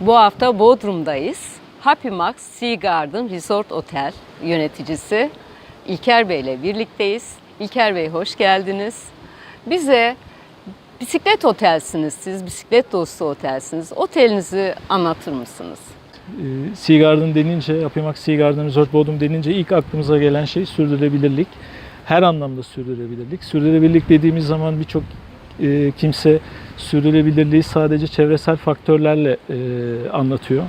Bu hafta Bodrum'dayız. Happy Max Sea Garden Resort Otel yöneticisi İlker Bey ile birlikteyiz. İlker Bey hoş geldiniz. Bize bisiklet otelsiniz siz, bisiklet dostu otelsiniz. Otelinizi anlatır mısınız? Ee, Sea Garden denince, Apimax Sea Garden Resort Bodrum denince ilk aklımıza gelen şey sürdürülebilirlik. Her anlamda sürdürülebilirlik. Sürdürülebilirlik dediğimiz zaman birçok e, kimse sürdürülebilirliği sadece çevresel faktörlerle e, anlatıyor.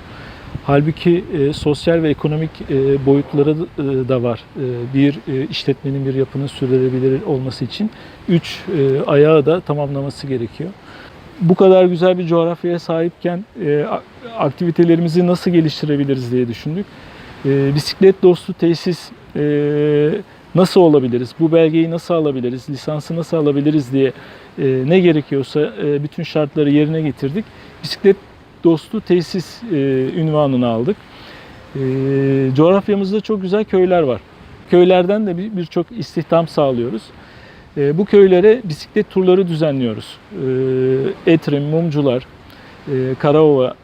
Halbuki e, sosyal ve ekonomik e, boyutları e, da var. E, bir e, işletmenin, bir yapının sürdürülebilir olması için üç e, ayağı da tamamlaması gerekiyor bu kadar güzel bir coğrafyaya sahipken e, aktivitelerimizi nasıl geliştirebiliriz diye düşündük. E, bisiklet dostu tesis e, nasıl olabiliriz? Bu belgeyi nasıl alabiliriz? Lisansı nasıl alabiliriz diye e, ne gerekiyorsa e, bütün şartları yerine getirdik. Bisiklet dostu tesis e, ünvanını aldık. E, coğrafyamızda çok güzel köyler var. Köylerden de bir- birçok istihdam sağlıyoruz. E, bu köylere bisiklet turları düzenliyoruz. E, Etrim, Mumcular, Karaova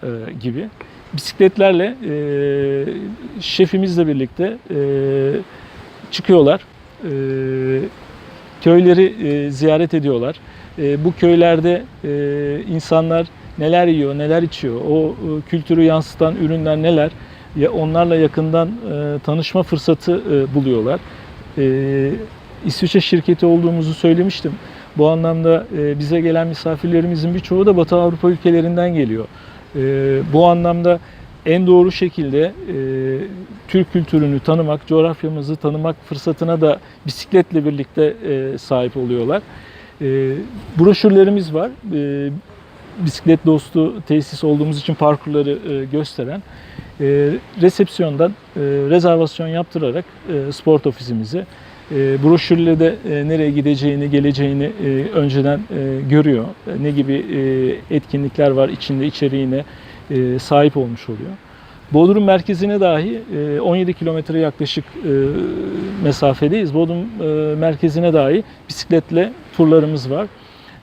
gibi. Bisikletlerle şefimizle birlikte çıkıyorlar. Köyleri e, ziyaret ediyorlar. E, bu köylerde e, insanlar neler yiyor, neler içiyor, o e, kültürü yansıtan ürünler neler, ya onlarla yakından e, tanışma fırsatı e, buluyorlar. E, İsviçre şirketi olduğumuzu söylemiştim. Bu anlamda e, bize gelen misafirlerimizin birçoğu da Batı Avrupa ülkelerinden geliyor. E, bu anlamda en doğru şekilde e, Türk kültürünü tanımak, coğrafyamızı tanımak fırsatına da bisikletle birlikte e, sahip oluyorlar. E, broşürlerimiz var. E, bisiklet dostu tesis olduğumuz için parkurları e, gösteren. E, resepsiyondan e, rezervasyon yaptırarak e, sport ofisimize e, broşürle de e, nereye gideceğini, geleceğini e, önceden e, görüyor. E, ne gibi e, etkinlikler var içinde, içeriğine e, sahip olmuş oluyor. Bodrum merkezine dahi e, 17 kilometre yaklaşık e, mesafedeyiz. Bodrum e, merkezine dahi bisikletle turlarımız var.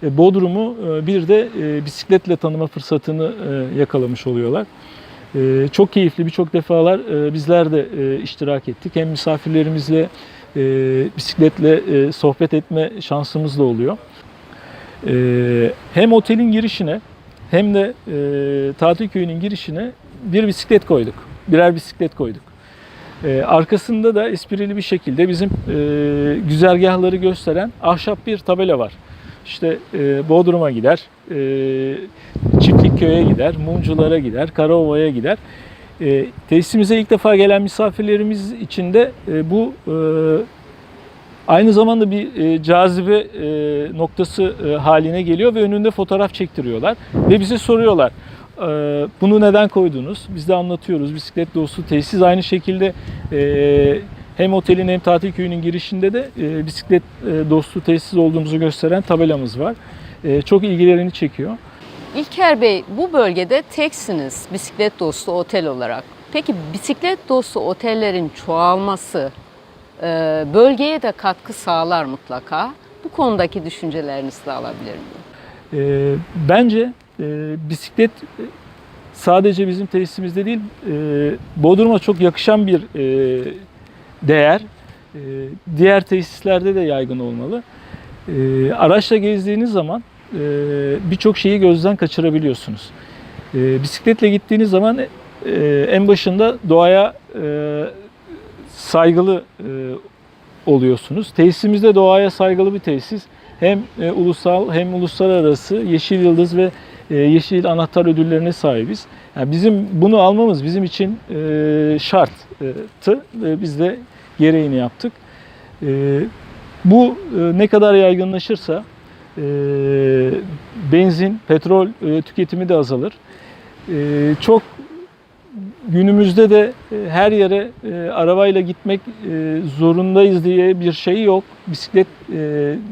E, Bodrum'u e, bir de e, bisikletle tanıma fırsatını e, yakalamış oluyorlar. E, Çok keyifli birçok defalar e, bizler de e, iştirak ettik. Hem misafirlerimizle e, bisikletle e, sohbet etme şansımız da oluyor. E, hem otelin girişine hem de e, tatil köyünün girişine bir bisiklet koyduk. Birer bisiklet koyduk. E, arkasında da esprili bir şekilde bizim e, güzergahları gösteren ahşap bir tabela var. İşte e, Bodrum'a gider, e, Çiftlikköy'e gider, Mumculara gider, Karaova'ya gider. E, tesisimize ilk defa gelen misafirlerimiz için de e, bu e, aynı zamanda bir e, cazibe e, noktası e, haline geliyor ve önünde fotoğraf çektiriyorlar ve bize soruyorlar. e, Bunu neden koydunuz? Biz de anlatıyoruz. Bisiklet dostu tesis aynı şekilde e, hem otelin hem tatil köyünün girişinde de e, bisiklet e, dostu tesis olduğumuzu gösteren tabelamız var. E, Çok ilgilerini çekiyor. İlker Bey bu bölgede teksiniz bisiklet dostu otel olarak. Peki bisiklet dostu otellerin çoğalması bölgeye de katkı sağlar mutlaka. Bu konudaki düşüncelerinizi de alabilir miyim? E, Bence e, bisiklet e, sadece bizim tesisimizde değil, e, Bodrum'a çok yakışan bir e, değer. E, Diğer tesislerde de yaygın olmalı. E, Araçla gezdiğiniz zaman e, birçok şeyi gözden kaçırabiliyorsunuz. E, Bisikletle gittiğiniz zaman e, en başında doğaya e, saygılı e, oluyorsunuz. Tesisimizde doğaya saygılı bir tesis. Hem e, ulusal hem uluslararası Yeşil Yıldız ve e, Yeşil Anahtar ödüllerine sahibiz. Yani bizim bunu almamız bizim için e, şarttı ve biz de gereğini yaptık. E, bu e, ne kadar yaygınlaşırsa e, benzin, petrol e, tüketimi de azalır. E, çok günümüzde de e, her yere e, arabayla gitmek e, zorundayız diye bir şey yok. Bisiklet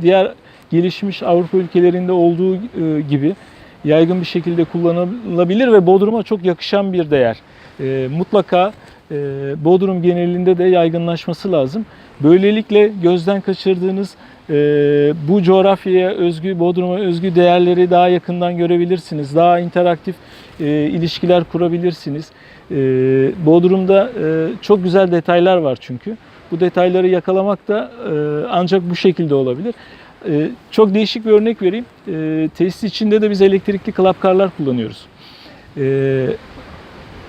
diğer gelişmiş Avrupa ülkelerinde olduğu gibi yaygın bir şekilde kullanılabilir ve Bodrum'a çok yakışan bir değer. Mutlaka Bodrum genelinde de yaygınlaşması lazım. Böylelikle gözden kaçırdığınız bu coğrafyaya özgü, Bodrum'a özgü değerleri daha yakından görebilirsiniz. Daha interaktif e, ilişkiler kurabilirsiniz. E, Bodrum'da e, çok güzel detaylar var çünkü. Bu detayları yakalamak da e, ancak bu şekilde olabilir. E, çok değişik bir örnek vereyim. E, tesis içinde de biz elektrikli klapkarlar kullanıyoruz. E,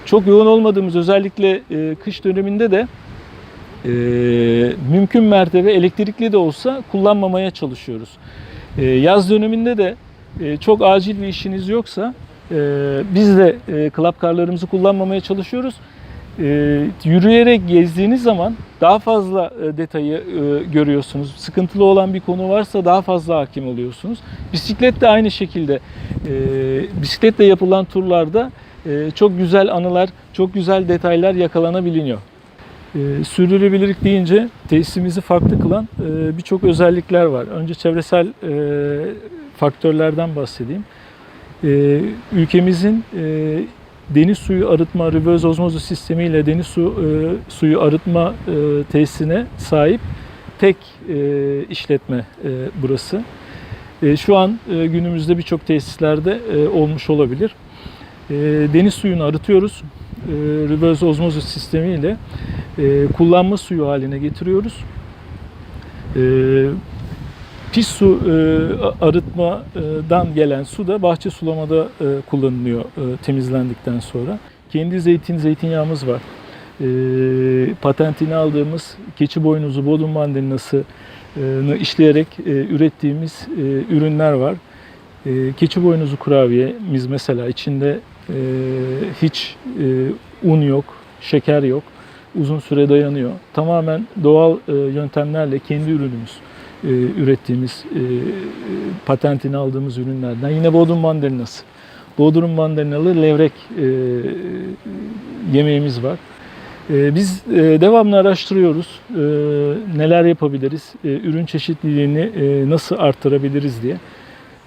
çok yoğun olmadığımız özellikle e, kış döneminde de e, mümkün mertebe elektrikli de olsa kullanmamaya çalışıyoruz. E, yaz döneminde de e, çok acil bir işiniz yoksa e, biz de e, klapkarlarımızı kullanmamaya çalışıyoruz. E, yürüyerek gezdiğiniz zaman daha fazla e, detayı e, görüyorsunuz. Sıkıntılı olan bir konu varsa daha fazla hakim oluyorsunuz. Bisiklet de aynı şekilde. E, bisikletle yapılan turlarda e, çok güzel anılar, çok güzel detaylar yakalanabiliyor. E, sürdürülebilirlik deyince tesisimizi farklı kılan e, birçok özellikler var. Önce çevresel e, faktörlerden bahsedeyim. E, ülkemizin e, deniz suyu arıtma reverse ozmoz sistemiyle deniz su e, suyu arıtma e, tesisine sahip tek e, işletme e, burası. E, şu an e, günümüzde birçok tesislerde e, olmuş olabilir. E, deniz suyunu arıtıyoruz. E, reverse ozmoz sistemiyle e, kullanma suyu haline getiriyoruz. E, pis su e, arıtmadan gelen su da bahçe sulamada e, kullanılıyor e, temizlendikten sonra. Kendi zeytin, zeytinyağımız var. E, patentini aldığımız keçi boynuzu, bodrum mandalinasını işleyerek e, ürettiğimiz e, ürünler var. E, keçi boynuzu kurabiyemiz mesela içinde e, hiç e, un yok, şeker yok. Uzun süre dayanıyor. Tamamen doğal e, yöntemlerle kendi ürünümüz e, ürettiğimiz, e, patentini aldığımız ürünlerden. Yine Bodrum mandalinası. Bodrum mandalinalı levrek e, yemeğimiz var. E, biz e, devamlı araştırıyoruz. E, neler yapabiliriz, e, ürün çeşitliliğini e, nasıl arttırabiliriz diye.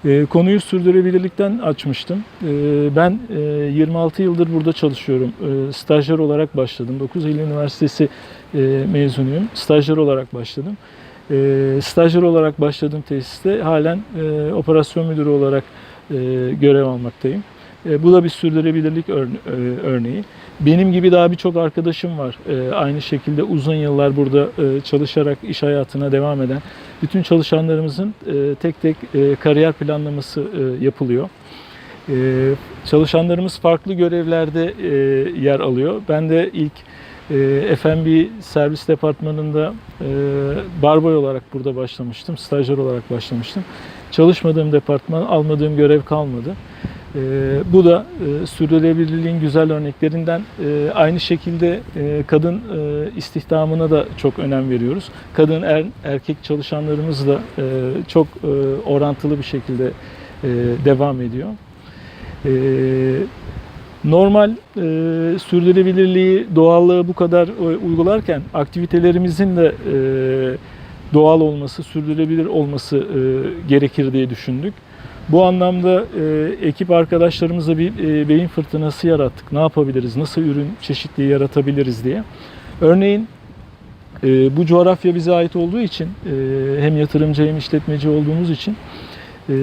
E, konuyu sürdürülebilirlikten açmıştım. E, ben e, 26 yıldır burada çalışıyorum. E, stajyer olarak başladım. 9 Eylül Üniversitesi e, mezunuyum. Stajyer olarak başladım. E, stajyer olarak başladığım tesiste halen e, operasyon müdürü olarak e, görev almaktayım. E, bu da bir sürdürülebilirlik e, örneği. Benim gibi daha birçok arkadaşım var. E, aynı şekilde uzun yıllar burada e, çalışarak iş hayatına devam eden bütün çalışanlarımızın e, tek tek e, kariyer planlaması e, yapılıyor. E, çalışanlarımız farklı görevlerde e, yer alıyor. Ben de ilk e, F&B servis departmanında e, barboy olarak burada başlamıştım. Stajyer olarak başlamıştım. Çalışmadığım departman, almadığım görev kalmadı. E, bu da e, sürdürülebilirliğin güzel örneklerinden. E, aynı şekilde e, kadın e, istihdamına da çok önem veriyoruz. Kadın er, erkek çalışanlarımız da e, çok e, orantılı bir şekilde e, devam ediyor. E, normal e, sürdürülebilirliği, doğallığı bu kadar e, uygularken aktivitelerimizin de e, doğal olması, sürdürülebilir olması e, gerekir diye düşündük. Bu anlamda e, ekip arkadaşlarımızla bir e, beyin fırtınası yarattık. Ne yapabiliriz, nasıl ürün çeşitliliği yaratabiliriz diye. Örneğin e, bu coğrafya bize ait olduğu için, e, hem yatırımcı hem işletmeci olduğumuz için e,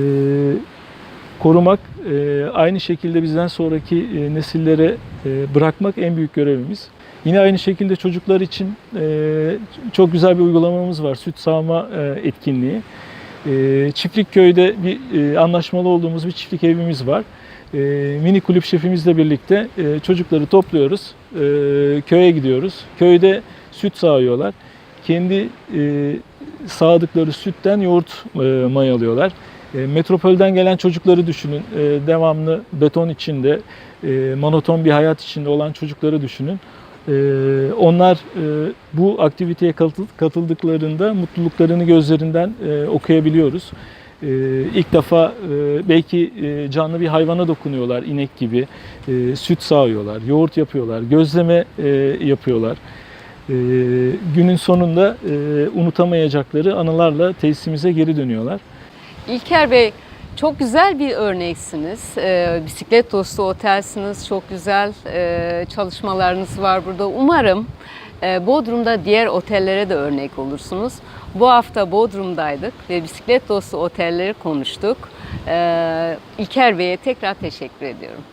korumak, e, aynı şekilde bizden sonraki e, nesillere e, bırakmak en büyük görevimiz. Yine aynı şekilde çocuklar için çok güzel bir uygulamamız var, süt sağma etkinliği. E, Çiftlik köyde bir anlaşmalı olduğumuz bir çiftlik evimiz var. Mini kulüp şefimizle birlikte çocukları topluyoruz, köye gidiyoruz. Köyde süt sağıyorlar. Kendi e, sağdıkları sütten yoğurt e, mayalıyorlar. E, metropolden gelen çocukları düşünün. E, devamlı beton içinde, e, monoton bir hayat içinde olan çocukları düşünün. Onlar bu aktiviteye katıl- katıldıklarında mutluluklarını gözlerinden okuyabiliyoruz. İlk defa belki canlı bir hayvana dokunuyorlar, inek gibi. Süt sağıyorlar, yoğurt yapıyorlar, gözleme yapıyorlar. Günün sonunda unutamayacakları anılarla tesisimize geri dönüyorlar. İlker Bey çok güzel bir örneksiniz. Ee, bisiklet dostu otelsiniz. Çok güzel e, çalışmalarınız var burada. Umarım e, Bodrum'da diğer otellere de örnek olursunuz. Bu hafta Bodrum'daydık ve bisiklet dostu otelleri konuştuk. Ee, İlker Bey'e tekrar teşekkür ediyorum.